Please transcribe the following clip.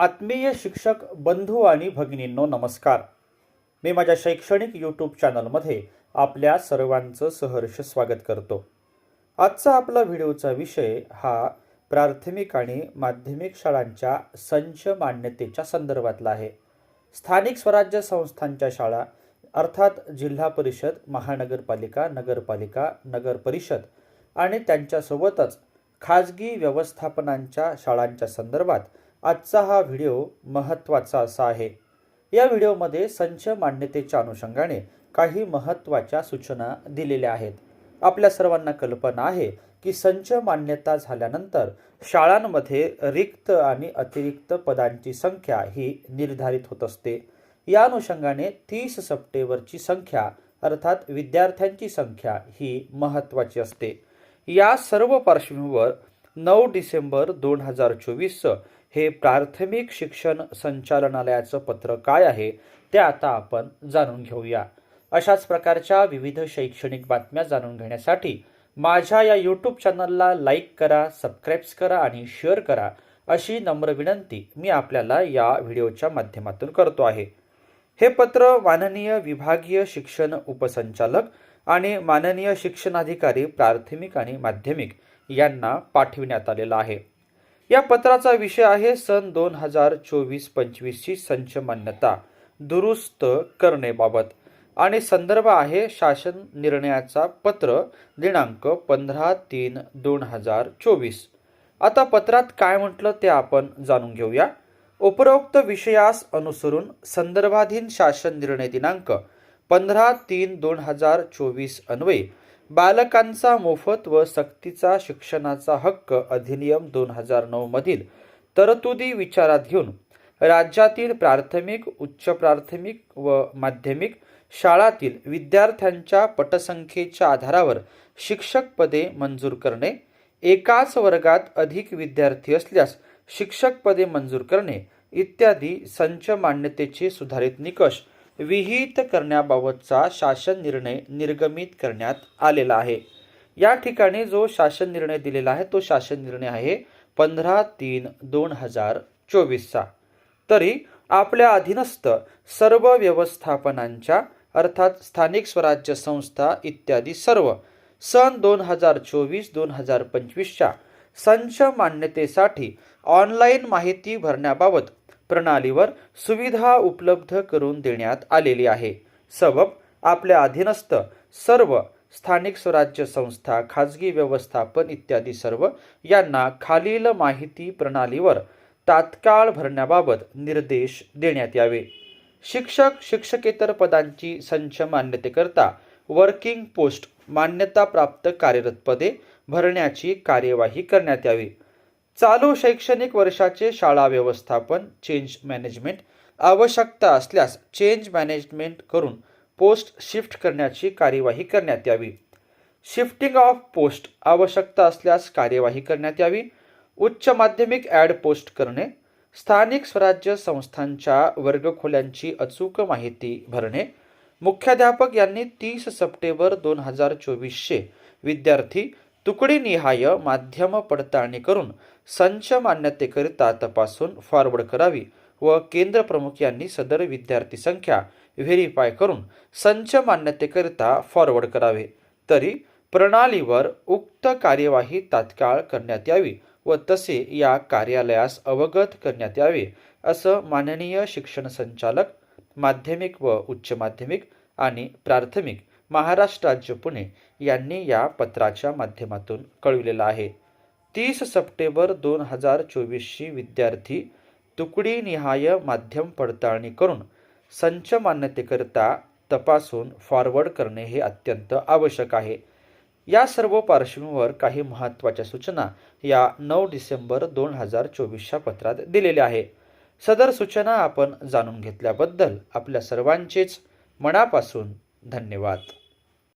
आत्मीय शिक्षक बंधू आणि भगिनींनो नमस्कार. मी माझ्या शैक्षणिक यूट्यूब चॅनलमध्ये आपल्या सर्वांचं सहर्ष स्वागत करतो. आजचा आपला व्हिडिओचा विषय हा प्राथमिक आणि माध्यमिक शाळांच्या संच मान्यतेच्या संदर्भातला आहे. स्थानिक स्वराज्य संस्थांच्या शाळा अर्थात जिल्हा परिषद महानगरपालिका नगरपालिका नगर परिषद आणि त्यांच्यासोबतच खाजगी व्यवस्थापनांच्या शाळांच्या संदर्भात आजचा हा व्हिडिओ महत्त्वाचा असा आहे. या व्हिडिओमध्ये संच मान्यतेच्या अनुषंगाने काही महत्त्वाच्या सूचना दिलेल्या आहेत. आपल्या सर्वांना कल्पना आहे की संच मान्यता झाल्यानंतर शाळांमध्ये रिक्त आणि अतिरिक्त पदांची संख्या ही निर्धारित होत असते. या अनुषंगाने तीस सप्टेंबरची संख्या अर्थात विद्यार्थ्यांची संख्या ही महत्त्वाची असते. या सर्व पार्श्वभूमीवर नऊ डिसेंबर दोन हजार चोवीस हे प्राथमिक शिक्षण संचालनालयाचं पत्र काय आहे ते आता आपण जाणून घेऊया. अशाच प्रकारच्या विविध शैक्षणिक बातम्या जाणून घेण्यासाठी माझ्या या यूट्यूब चॅनलला लाईक करा सबस्क्राईब्स करा आणि शेअर करा अशी नम्र विनंती मी आपल्याला या व्हिडिओच्या माध्यमातून करतो आहे. हे पत्र माननीय विभागीय शिक्षण उपसंचालक आणि माननीय शिक्षणाधिकारी प्राथमिक आणि माध्यमिक यांना पाठविण्यात आलेलं आहे. या पत्राचा विषय आहे सन दोन हजार चोवीस पंचवीसची संच मान्यता दुरुस्त करणेबाबत आणि संदर्भ आहे शासन निर्णयाचा पत्र दिनांक पंधरा तीन दोन हजार चोवीस. आता पत्रात काय म्हटलं ते आपण जाणून घेऊया. उपरोक्त विषयास अनुसरून संदर्भाधीन शासन निर्णय दिनांक पंधरा तीन दोन हजार चोवीस अन्वये बालकांचा मोफत व सक्तीचा शिक्षणाचा हक्क अधिनियम दोन हजार नऊ मधील तरतुदी विचारात घेऊन राज्यातील प्राथमिक उच्च प्राथमिक व माध्यमिक शाळातील विद्यार्थ्यांच्या पटसंख्येच्या आधारावर शिक्षक पदे मंजूर करणे एकाच वर्गात अधिक विद्यार्थी असल्यास शिक्षक पदे मंजूर करणे इत्यादी संच मान्यतेचे सुधारित निकष विहित करण्याबाबतचा शासन निर्णय निर्गमित करण्यात आलेला आहे. या ठिकाणी जो शासन निर्णय दिलेला आहे तो शासन निर्णय आहे पंधरा तीन दोन हजार चोवीसचा. तरी आपल्या अधीनस्थ सर्व व्यवस्थापनांच्या अर्थात स्थानिक स्वराज्य संस्था इत्यादी सर्व सन दोन हजार चोवीस दोन हजार पंचवीसच्या संच मान्यतेसाठी ऑनलाईन माहिती भरण्याबाबत प्रणालीवर सुविधा उपलब्ध करून देण्यात आलेली आहे. सबब आपल्या अधीनस्थ सर्व स्थानिक स्वराज्य संस्था खाजगी व्यवस्थापन इत्यादी सर्व यांना खालील माहिती प्रणालीवर तात्काळ भरण्याबाबत निर्देश देण्यात यावे. शिक्षक शिक्षकेतर पदांची संच मान्यतेकरता वर्किंग पोस्ट मान्यताप्राप्त कार्यरत पदे भरण्याची कार्यवाही करण्यात यावी. चालू शैक्षणिक वर्षाचे शाळा व्यवस्थापन चेंज मॅनेजमेंट आवश्यकता असल्यास चेंज मॅनेजमेंट करून पोस्ट शिफ्ट करण्याची कार्यवाही करण्यात यावी. शिफ्टिंग ऑफ पोस्ट आवश्यकता असल्यास कार्यवाही करण्यात यावी. उच्च माध्यमिक ॲड पोस्ट करणे. स्थानिक स्वराज्य संस्थांच्या वर्गखोल्यांची अचूक माहिती भरणे. मुख्याध्यापक यांनी तीस सप्टेंबर दोन हजार चोवीसशे विद्यार्थी तुकडीनिहाय माध्यम पडताळणी करून संच मान्यतेकरिता तपासून फॉरवर्ड करावी व केंद्र प्रमुख यांनी सदर विद्यार्थी संख्या व्हेरीफाय करून संच मान्यतेकरिता फॉरवर्ड करावे. तरी प्रणालीवर उक्त कार्यवाही तात्काळ करण्यात यावी व तसे या कार्यालयास अवगत करण्यात यावे असं माननीय शिक्षण संचालक माध्यमिक व उच्च माध्यमिक आणि प्राथमिक महाराष्ट्र राज्य पुणे यांनी या पत्राच्या माध्यमातून कळविलेलं आहे. तीस सप्टेंबर दोन हजार चोवीसची विद्यार्थी तुकडीनिहाय माध्यम पडताळणी करून संच मान्यतेकरिता तपासून फॉरवर्ड करणे हे अत्यंत आवश्यक आहे. या सर्व पार्श्वभूमीवर काही महत्त्वाच्या सूचना या नऊ डिसेंबर दोन हजार चोवीसच्या पत्रात दिलेल्या आहे. सदर सूचना आपण जाणून घेतल्याबद्दल आपल्या सर्वांचेच मनापासून धन्यवाद.